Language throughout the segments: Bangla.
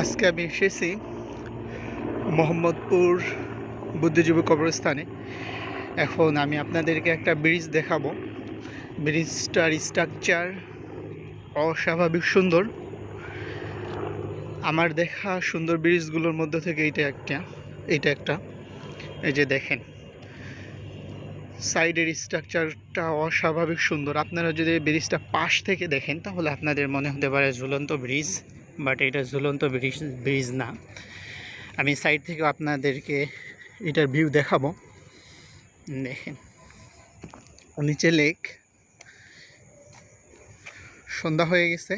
আজকে আমি এসেছি মোহাম্মদপুর বুদ্ধিজীবী কবরস্থানে। এখন আমি আপনাদেরকে একটা ব্রিজ দেখাবো। ব্রিজটার স্ট্রাকচার অস্বাভাবিক সুন্দর। আমার দেখা সুন্দর ব্রিজগুলোর মধ্যে থেকে এইটা একটা এইটা একটা। এই যে দেখেন, সাইডের স্ট্রাকচারটা অস্বাভাবিক সুন্দর। আপনারা যদি ব্রিজটা পাশ থেকে দেখেন, তাহলে আপনাদের মনে হতে পারে ঝুলন্ত ব্রিজ। বাট এটা ঝুলন্ত ব্রিজ ব্রিজ না। আমি সাইড থেকে আপনাদেরকে এটার ভিউ দেখাবো। দেখেন, নিচে লেক। সন্ধ্যা হয়ে গেছে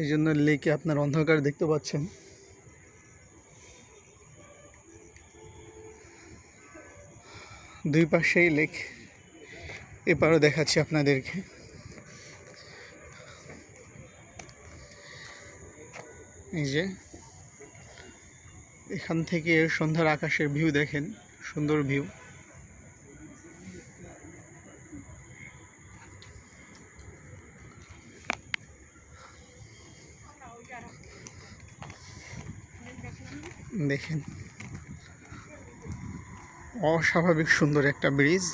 এই জন্য লেকে আপনার অন্ধকার দেখতে পাচ্ছেন। দুই পাশেই লেক, এপারও দেখাচ্ছি আপনাদেরকে। এই যে, এখান থেকে সন্ধ্যার আকাশের ভিউ দেখেন, সুন্দর ভিউ দেখেন, অস্বাভাবিক সুন্দর একটা ব্রিজ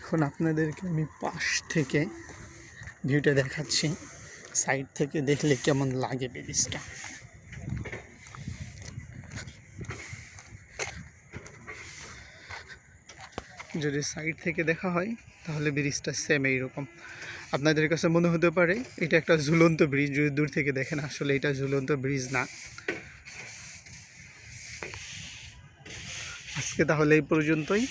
এখন আপনাদেরকে আমি পাশ থেকে ভিউটা দেখাচ্ছি। সাইড থেকে দেখলে কেমন লাগে ব্রিজটা? যদি সাইড থেকে দেখা হয়, তাহলে ব্রিজটা সেম এইরকম। আপনাদের কাছে মনে হতে পারে, এটা একটা ঝুলন্ত ব্রিজ। যদি দূর থেকে দেখেন, আসলে এটা ঝুলন্ত ব্রিজ না। আজকে তাহলে এই পর্যন্তই।